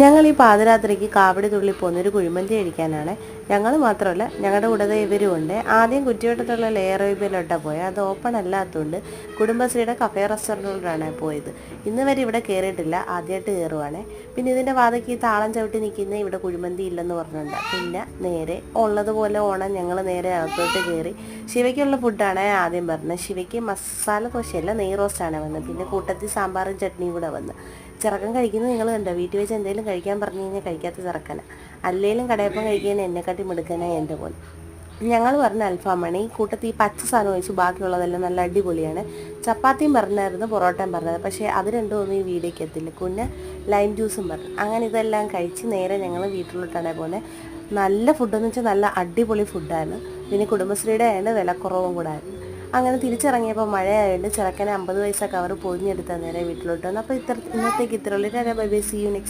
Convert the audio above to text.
ഞങ്ങൾ ഈ പാതിരാത്രിക്ക് കാവടി തുള്ളി പോകുന്നൊരു കുഴിമന്തി കഴിക്കാനാണ് ഞങ്ങൾ മാത്രമല്ല ഞങ്ങളുടെ കൂടെ ഇവരും ഉണ്ട്. ആദ്യം കുറ്റിവട്ടത്തുള്ള ലെയർ വൈബിലോട്ടാണ് പോയത് അത് ഓപ്പൺ അല്ലാത്തതുകൊണ്ട് കുടുംബശ്രീയുടെ കഫേ റെസ്റ്റോറന്റിലാണ് പോയത്. ഇന്ന് വരെ ഇവിടെ കയറിയിട്ടില്ല ആദ്യമായിട്ട് കയറുവാണ് പിന്നെ ഇതിന്റെ വാതയ്ക്ക് ഈ താളം ചവിട്ടി നിൽക്കുന്ന ഇവിടെ കുഴിമന്തി ഇല്ലെന്ന് പറഞ്ഞിട്ടുണ്ട്. പിന്നെ നേരെ ഉള്ളതുപോലെ ഓണം ഞങ്ങൾ നേരെ അകത്തോട്ട് കയറി ശിവയ്ക്കുള്ള ഫുഡാണ് ആദ്യം പറഞ്ഞത്. ശിവയ്ക്ക് മസാല ദോശയല്ല നെയ് റോസ്റ്റാണ് വന്നത്. പിന്നെ കൂട്ടത്തിൽ സാമ്പാറും ചട്നിയും കൂടെ വന്ന്. ചിറക്കം കഴിക്കുന്നത് നിങ്ങൾ കണ്ടോ? വീട്ടിൽ വെച്ച് എന്തെങ്കിലും കഴിക്കാൻ പറഞ്ഞു കഴിഞ്ഞാൽ കഴിക്കാത്ത ചിറക്കന. അല്ലെങ്കിലും കടയപ്പം കഴിക്കാൻ എന്നെക്കാട്ടി മിടുക്കനായി എന്റെ പോലെ ഞങ്ങൾ പറഞ്ഞ അൽഫാമാണ് ഈ കൂട്ടത്തിൽ ഈ പച്ച സാധനം ഒഴിച്ച് ബാക്കിയുള്ളതെല്ലാം നല്ല അടിപൊളിയാണ്. ചപ്പാത്തിയും പറഞ്ഞായിരുന്നു പൊറോട്ടയും പറഞ്ഞത് പക്ഷേ അത് രണ്ടും ഒന്നും ഈ വീടേക്ക് എത്തില്ല. പിന്നെ ലൈം ജ്യൂസും പറഞ്ഞു. അങ്ങനെ ഇതെല്ലാം കഴിച്ച് നേരെ ഞങ്ങൾ വീട്ടിലോട്ടാണ് പോലെ നല്ല ഫുഡെന്ന് വെച്ചാൽ നല്ല അടിപൊളി ഫുഡായിരുന്നു പിന്നെ കുടുംബശ്രീയുടെ ആയതുകൊണ്ട് വിലക്കുറവും കൂടെ ആയിരുന്നു. അങ്ങനെ തിരിച്ചിറങ്ങിയപ്പോൾ മഴയായതുകൊണ്ട് ചെറുക്കനെ അമ്പത് പൈസ കവർ പൊതിഞ്ഞെടുത്ത നേരെ വീട്ടിലോട്ട് വന്നു. അപ്പോൾ ഇത്ര ഇന്നത്തേക്ക് ഇത്ര ഉള്ളൂ bye bye see you next